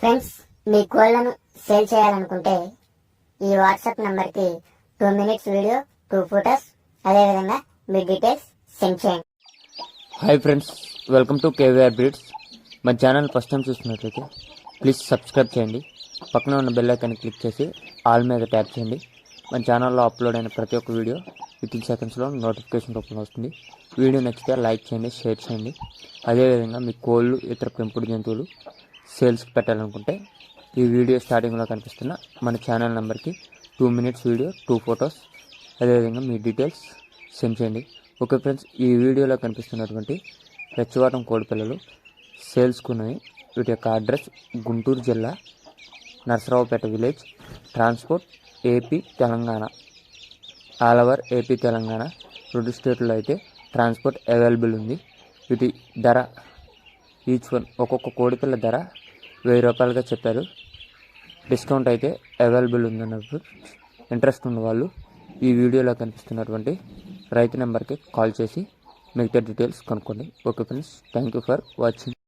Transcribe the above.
Friends మీ కోళ్ళను sale చేయాలనుకుంటే ఈ వాట్సాప్ నంబర్కి టూ మినిట్స్ వీడియో టూ అదే అదేవిధంగా మీ డీటెయిల్స్ సెండ్ చేయండి. Hi friends welcome to KVR breeds మా ఛానల్ ఫస్ట్ టైం చూస్తున్నట్లయితే ప్లీజ్ సబ్స్క్రైబ్ చేయండి. పక్కన ఉన్న బెల్ ఐకాన్ క్లిక్ చేసి ఆల్ మీద ట్యాప్ చేయండి. మన ఛానల్లో అప్లోడ్ అయిన ప్రతి ఒక్క వీడియో విత్ సెకండ్స్లో నోటిఫికేషన్ రూపంలో వస్తుంది. వీడియో నచ్చితే లైక్ చేయండి షేర్ చేయండి. అదేవిధంగా మీ కోళ్ళు ఇతర పెంపుడు జంతువులు సేల్స్కి పెట్టాలనుకుంటే ఈ వీడియో స్టార్టింగ్లో కనిపిస్తున్న మన ఛానల్ నెంబర్కి two minutes video two photos అదేవిధంగా మీ డీటెయిల్స్ సెండ్ చేయండి. ఓకే ఫ్రెండ్స్ ఈ వీడియోలో కనిపిస్తున్నటువంటి రెచ్చవాటం కోడిపిల్లలు సేల్స్కున్నవి వీటి యొక్క అడ్రస్ గుంటూరు జిల్లా Narasaraopet village transport A P Telangana all over A P Telangana రెండు స్టేట్లో అయితే ట్రాన్స్పోర్ట్ అవైలబుల్ ఉంది. వీటి ధర ఈచ్ వన్ ఒక్కొక్క కోడిపిల్ల ధర వెయ్యి రూపాయలుగా చెప్పారు. డిస్కౌంట్ అయితే అవైలబుల్ ఉందన్నప్పుడు ఇంట్రెస్ట్ ఉన్న వాళ్ళు ఈ వీడియోలో కనిపిస్తున్నటువంటి రైతు నెంబర్కి కాల్ చేసి మిగతా డీటెయిల్స్ కనుక్కోండి. Okay friends thank you for watching.